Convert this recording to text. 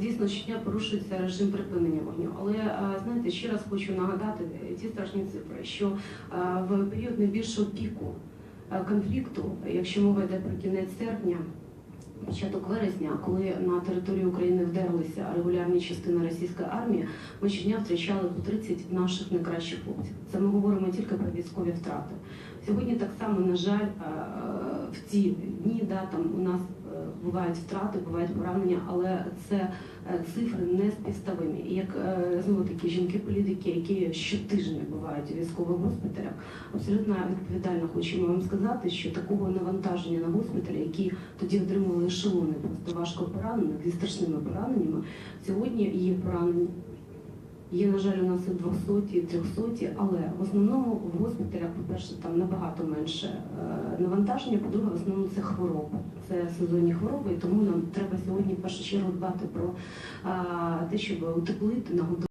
дійсно щодня порушується режим припинення вогню. Але е, знаєте, ще раз хочу нагадати е, ті страшні цифри, що е, в період найбільшого піку е, конфлікту, якщо мова йде про кінець серпня. Початок вересня, коли на територію України вдерлися регулярні частини російської армії, ми щодня втрачали по 30 наших найкращих хлопців. Це ми говоримо тільки про військові втрати. Сьогодні так само, на жаль, е, в ці дні да, там у нас е, бувають втрати, бувають поранення, але це е, цифри не співставимі. І як е, знову такі жінки-політики, які щотижня бувають у військових госпіталях, абсолютно відповідально хочемо вам сказати, що такого навантаження на госпіталі, які тоді отримували ешелони просто важко поранених зі страшними пораненнями, сьогодні є поранені. Є, на жаль, у нас і 200, і 300, але в основному в госпіталях, по-перше, там набагато менше е, навантаження, по-друге, в основному це хвороби, це сезонні хвороби, і тому нам треба сьогодні в першу чергу дбати про е, те, щоб утеплити, нагодувати.